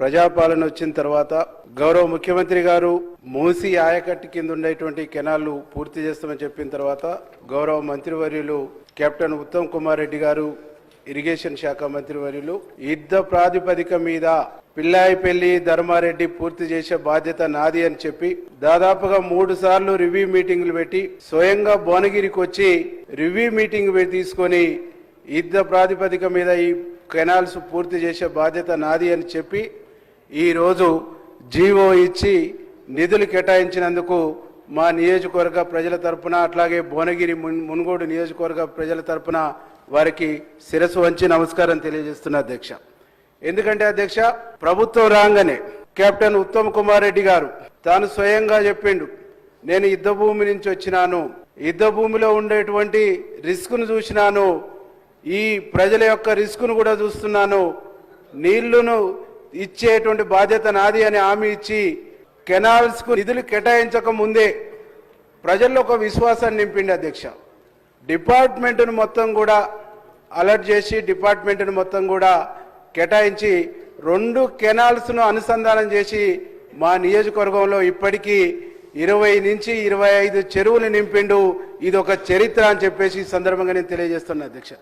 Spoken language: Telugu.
ప్రజాపాలన వచ్చిన తర్వాత గౌరవ ముఖ్యమంత్రి గారు మూసి ఆయకట్టు కింద ఉండేటువంటి కెనాల్లు పూర్తి చేస్తామని చెప్పిన తర్వాత గౌరవ మంత్రివర్యులు కెప్టెన్ ఉత్తమ్ కుమార్ రెడ్డి గారు ఇరిగేషన్ శాఖ మంత్రివర్యులు యుద్ధ ప్రాతిపదిక మీద పిల్లాయిపల్లి ధర్మారెడ్డి పూర్తి చేసే బాధ్యత నాది అని చెప్పి దాదాపుగా మూడు సార్లు రివ్యూ మీటింగ్లు పెట్టి స్వయంగా భువనగిరికి వచ్చి రివ్యూ మీటింగ్ తీసుకొని యుద్ధ ప్రాతిపదిక మీద ఈ కెనాల్స్ పూర్తి చేసే బాధ్యత నాది అని చెప్పి ఈరోజు జీవో ఇచ్చి నిధులు కేటాయించినందుకు మా నియోజకవర్గ ప్రజల తరపున అట్లాగే భువనగిరి మున్- మున్గోడు నియోజకవర్గ ప్రజల తరపున వారికి శిరస్సు వంచి నమస్కారం తెలియజేస్తున్న అధ్యక్ష. ఎందుకంటే అధ్యక్ష ప్రభుత్వం రాగానే కెప్టెన్ ఉత్తమ్ కుమార్ రెడ్డి గారు తాను స్వయంగా చెప్పిండు నేను యుద్ధ భూమి నుంచి వచ్చినాను యుద్ధ భూమిలో ఉండేటువంటి రిస్క్ను చూసినాను ఈ ప్రజల యొక్క రిస్క్ను కూడా చూస్తున్నాను నీళ్ళును ఇచ్చేటువంటి బాధ్యత నాది అని హామీ ఇచ్చి కెనాల్స్కు నిధులు కేటాయించక ముందే ప్రజల్లో ఒక విశ్వాసాన్ని నింపిండి అధ్యక్ష. డిపార్ట్మెంట్ను మొత్తం కూడా అలర్ట్ చేసి డిపార్ట్మెంట్ను మొత్తం కూడా కేటాయించి రెండు కెనాల్స్ను అనుసంధానం చేసి మా నియోజకవర్గంలో ఇప్పటికీ ఇరవై నుంచి ఇరవై ఐదు చెరువులు నింపిండు. ఇది ఒక చరిత్ర అని చెప్పేసి ఈ సందర్భంగా నేను తెలియజేస్తున్నా అధ్యక్ష.